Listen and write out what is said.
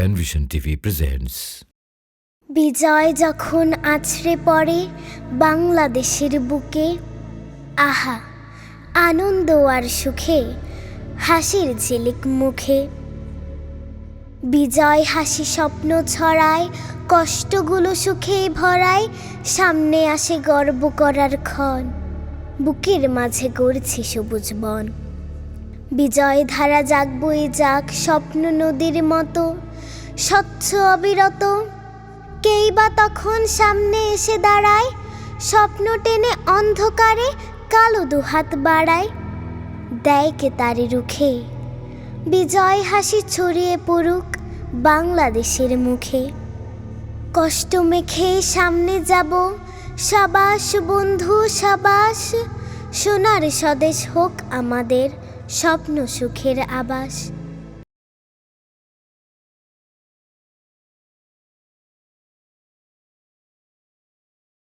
Penvision TV presents বিজয় যখন আছড়ে পড়ে বাংলাদেশের বুকে, আহা, আনন্দ আর সুখে, হাসির ঝিলিক মুখে। বিজয় হাসি স্বপ্ন ছড়ায়, কষ্টগুলো সুখে ভরায়, সামনে আসে গর্ব করার ক্ষণ, বুকের মাঝে গড়ছে সবুজ বন। বিজয় ধারা যাক বই যাক স্বপ্ন নদীর মতো স্বচ্ছ অবিরত। কেই বা তখন সামনে এসে দাঁড়ায়, স্বপ্ন টেনে অন্ধকারে কালো দুহাত বাড়ায়। দেয় কে তারে রুখে? বিজয় হাসি ছড়িয়ে পড়ুক বাংলাদেশের মুখে। কষ্ট মেখে সামনে যাব, সাবাস বন্ধু, সাবাস। সোনার স্বদেশ হোক আমাদের স্বপ্ন সুখের আবাস।